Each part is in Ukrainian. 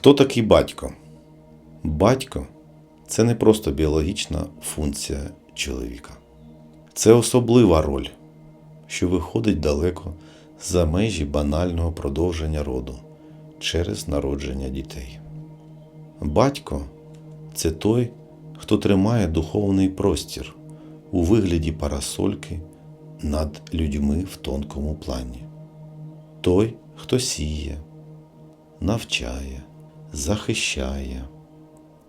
Хто такий батько? Батько це не просто біологічна функція чоловіка. Це особлива роль, що виходить далеко за межі банального продовження роду через народження дітей. Батько це той, хто тримає духовний простір у вигляді парасольки над людьми в тонкому плані. Той, хто сіє, навчає, захищає,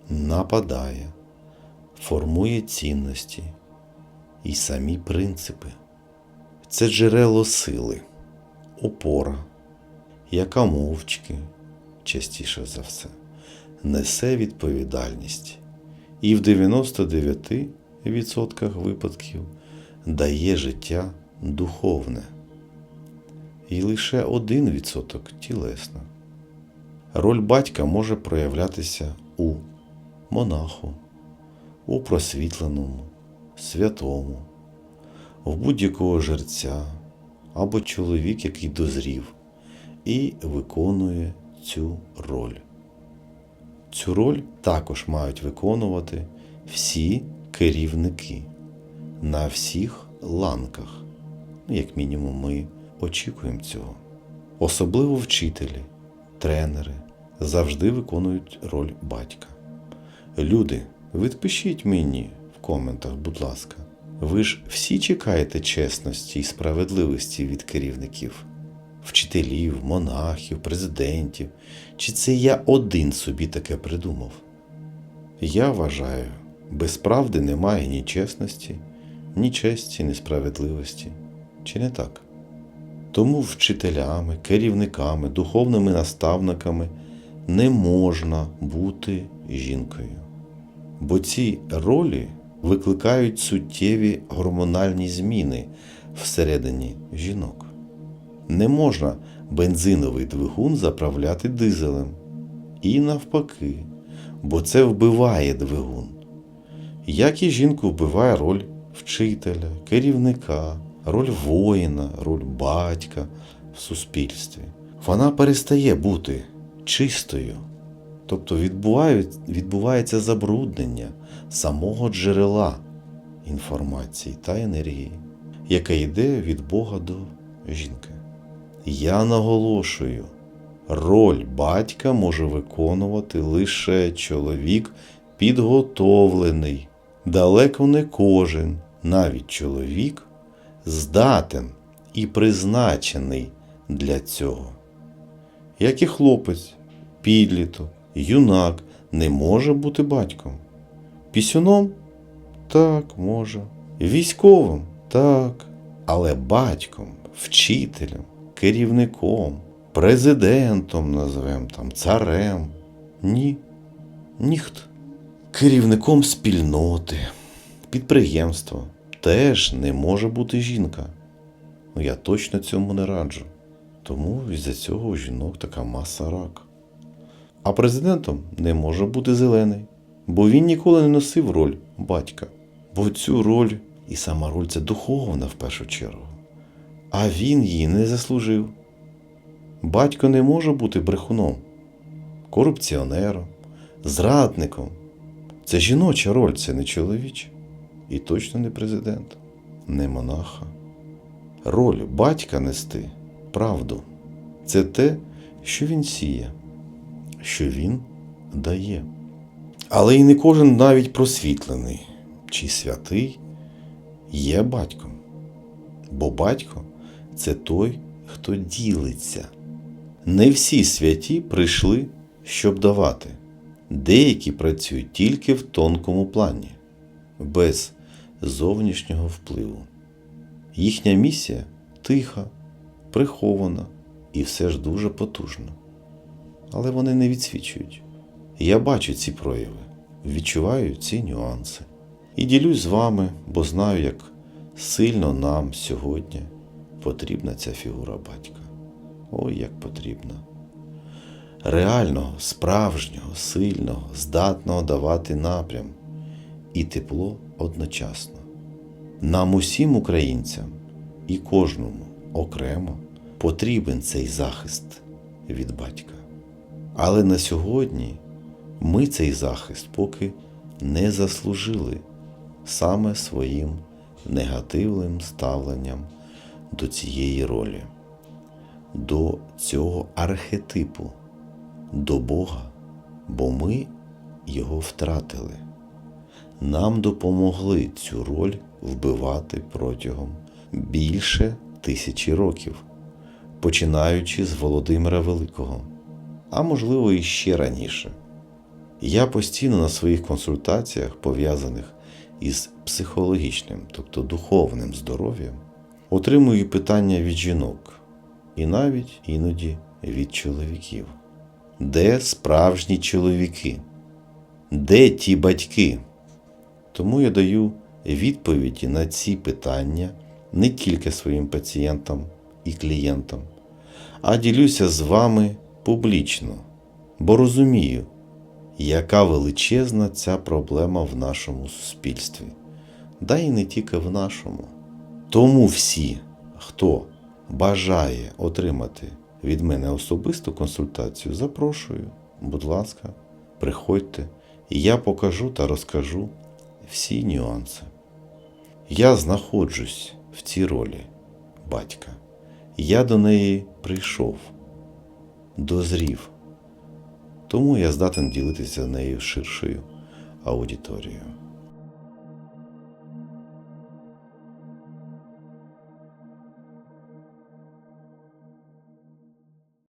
нападає, формує цінності і самі принципи. Це джерело сили, опора, яка мовчки, частіше за все, несе відповідальність і в 99% випадків дає життя духовне, і лише 1% тілесне. Роль батька може проявлятися у монаху, у просвітленому, святому, в будь-якого жерця або чоловік, який дозрів і виконує цю роль. Цю роль також мають виконувати всі керівники на всіх ланках. Ну, Як мінімум, ми очікуємо цього. Особливо вчителі, тренери завжди виконують роль батька. Люди, відпишіть мені в коментах, будь ласка. Ви ж всі чекаєте чесності і справедливості від керівників, вчителів, монахів, президентів. Чи це я один собі таке придумав? Я вважаю, без правди немає ні чесності, ні честі, ні справедливості. Чи не так? Тому вчителями, керівниками, духовними наставниками не можна бути жінкою. Бо ці ролі викликають суттєві гормональні зміни всередині жінок. Не можна бензиновий двигун заправляти дизелем. І навпаки, бо це вбиває двигун. Як і жінку вбиває роль вчителя, керівника, роль воїна, роль батька в суспільстві. Вона перестає бути чистою. Тобто відбувається забруднення самого джерела інформації та енергії, яка йде від Бога до жінки. Я наголошую, роль батька може виконувати лише чоловік підготовлений. Далеко не кожен, навіть чоловік, здатен і призначений для цього. Як і хлопець, підліток, юнак не може бути батьком. Пісюном? Так, може. Військовим? Так. Але батьком, вчителем, керівником, президентом назвемо там, царем. Ні. Ніхто. Керівником спільноти, підприємства теж не може бути жінка. Ну я точно цьому не раджу. Тому із-за цього у жінок така маса рак. А президентом не може бути зелений, бо він ніколи не носив роль батька. Бо цю роль і сама роль це духовна в першу чергу. А він її не заслужив. Батько не може бути брехуном, корупціонером, зрадником. Це жіноча роль, це не чоловіча. І точно не президент, не монаха. Роль батька нести правду це те, що він сіє, що він дає. Але і не кожен навіть просвітлений чи святий є батьком. Бо батько це той, хто ділиться. Не всі святі прийшли, щоб давати. Деякі працюють тільки в тонкому плані, без зовнішнього впливу. Їхня місія тиха, прихована і все ж дуже потужна. Але вони не відсвічують. Я бачу ці прояви, відчуваю ці нюанси. І ділюсь з вами, бо знаю, як сильно нам сьогодні потрібна ця фігура батька. Ой, як потрібна. Реального, справжнього, сильного, здатного давати напрям і тепло одночасно. Нам усім українцям і кожному окремо потрібен цей захист від батька. Але на сьогодні ми цей захист поки не заслужили саме своїм негативним ставленням до цієї ролі, до цього архетипу, до Бога, бо ми його втратили. Нам допомогли цю роль вбивати протягом більше тисячі років, починаючи з Володимира Великого, а можливо і ще раніше. Я постійно на своїх консультаціях, пов'язаних із психологічним, тобто духовним здоров'ям, отримую питання від жінок і навіть іноді від чоловіків. Де справжні чоловіки? Де ті батьки? Тому я даю відповіді на ці питання не тільки своїм пацієнтам і клієнтам, а ділюся з вами публічно, бо розумію, яка величезна ця проблема в нашому суспільстві, да і не тільки в нашому. Тому всі, хто бажає отримати від мене особисту консультацію, запрошую, будь ласка, приходьте, і я покажу та розкажу всі нюанси. Я знаходжусь в цій ролі батька. Я до неї прийшов, дозрів. Тому я здатен ділитися нею ширшою аудиторією.